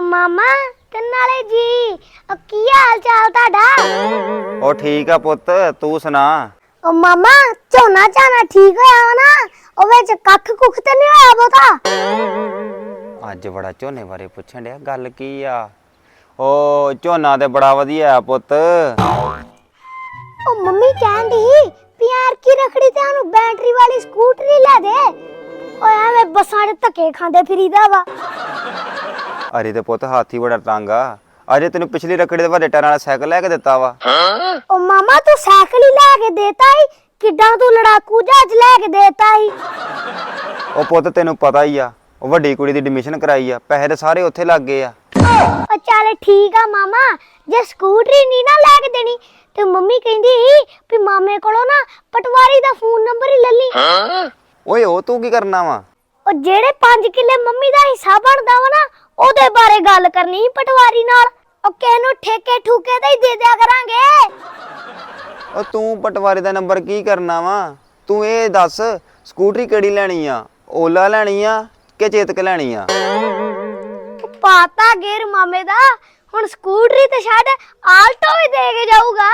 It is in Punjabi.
ਮਾਮਾ ਤੇ ਨਾਲੇ ਜੀ ਉਹ ਕੀ ਹਾਲ ਚਾਲ ਤੁਹਾਡਾ? ਉਹ ਠੀਕ ਆ ਪੁੱਤ ਤੂੰ ਸੁਣਾ? ਉਹ ਮਾਮਾ ਝੋਨਾ ਝਾਨਾ ਠੀਕ ਹੋਇਆ ਵਾ ਨਾ? ਉਹ ਵਿੱਚ ਕੱਖ ਕੁੱਖ ਤੇ ਨਹੀਂ ਹੋਇਆ ਬੋਤਾ ਅੱਜ ਬੜਾ ਝੋਨੇ ਬਾਰੇ ਪੁੱਛਣ ਡਿਆ ਗੱਲ ਕੀ ਆ? ਉਹ ਝੋਨਾ ਤੇ ਬੜਾ ਵਧੀਆ ਆ ਪੁੱਤ। ਉਹ ਮੰਮੀ ਕਹਿੰਦੀ ਪਿਆਰ ਕੀ ਰਖੜੀ ਤੇ ਉਹਨੂੰ ਬੈਟਰੀ ਵਾਲੀ ਸਕੂਟਰੀ ਲੈ ਦੇ। ਓਏ ਐਵੇਂ ਬੱਸਾਂ ਦੇ ਧੱਕੇ ਖਾਂਦੇ ਫਿਰੀਦਾ ਵਾ। ਅਰੇ ਤੇ ਪੁੱਤ ਹਾਥੀ ਬੜਾ ਤੰਗ ਆ। ਅਜੇ ਤੈਨੂੰ ਪਿਛਲੀ ਰੱਖੜੀ ਦੇ ਵੱਡੇ ਟਾਇਰਾਂ ਵਾਲਾ ਸਾਈਕਲ ਲੈ ਕੇ ਦਿੱਤਾ ਵਾ। ਉਹ ਮਾਮਾ ਤੂੰ ਸਾਈਕਲ ਹੀ ਲੈ ਕੇ ਦੇਤਾ ਹੀ ਕਿੱਦਾਂ ਤੂੰ ਲੜਾਕੂ ਜਹਾਜ਼ ਲੈ ਕੇ ਦੇਤਾ ਹੀ ਉਹ ਪੁੱਤ ਤੈਨੂੰ ਪਤਾ ਹੀ ਆ ਉਹ ਵੱਡੀ ਕੁੜੀ ਦੀ ਐਡਮਿਸ਼ਨ ਕਰਾਈ ਆ ਪੈਸੇ ਤੇ ਸਾਰੇ ਉੱਥੇ ਲੱਗ ਗਏ ਆ। ਉਹ ਚੱਲ ਠੀਕ ਆ ਮਾਮਾ ਜੇ ਸਕੂਟਰੀ ਨਹੀਂ ਨਾ ਲੈ ਕੇ ਦੇਣੀ ਤੇ ਮੰਮੀ ਕਹਿੰਦੀ ਸੀ ਵੀ ਮਾਮੇ ਕੋਲੋਂ ਨਾ ਪਟਵਾਰੀ ਦਾ ਫੋਨ ਨੰਬਰ ਹੀ ਲੈ ਲਈ। ਓਏ ਉਹ ਤੂੰ ਕੀ ਕਰਨਾ ਵਾ? ਉਹ ਜਿਹੜੇ 5 ਕਿੱਲੇ ਮੰਮੀ ਦਾ ਹਿੱਸਾ ਬਣਦਾ ਵਾ ਨਾ ਉਹਦੇ ਬਾਰੇ ਗੱਲ ਕਰਨੀ ਸੀ ਪਟਵਾਰੀ ਨਾਲ। ਉਹ ਕਿਸੇ ਨੂੰ ਠੇਕੇ ਠੂਕੇ ਦਾ ਹੀ ਦੇ ਦਿਆ ਕਰਾਂਗੇ। ਉਹ ਤੂੰ ਪਟਵਾਰੀ ਦਾ ਨੰਬਰ ਕੀ ਕਰਨਾ ਵਾ? ਤੂੰ ਇਹ ਦੱਸ ਸਕੂਟਰੀ ਕਿਹੜੀ ਲੈਣੀ ਆ? ਓਲਾ ਲੈਣੀ ਆ ਕਿ ਚੇਤਕ ਲੈਣੀ ਆ? ਪਾਤਾ ਗੇਰ ਮਾਮੇ ਦਾ ਹੁਣ ਸਕੂਟਰੀ ਤੇ ਛੱਡ ਆਲਟੋ ਵੀ ਦੇ ਕੇ ਜਾਊਗਾ।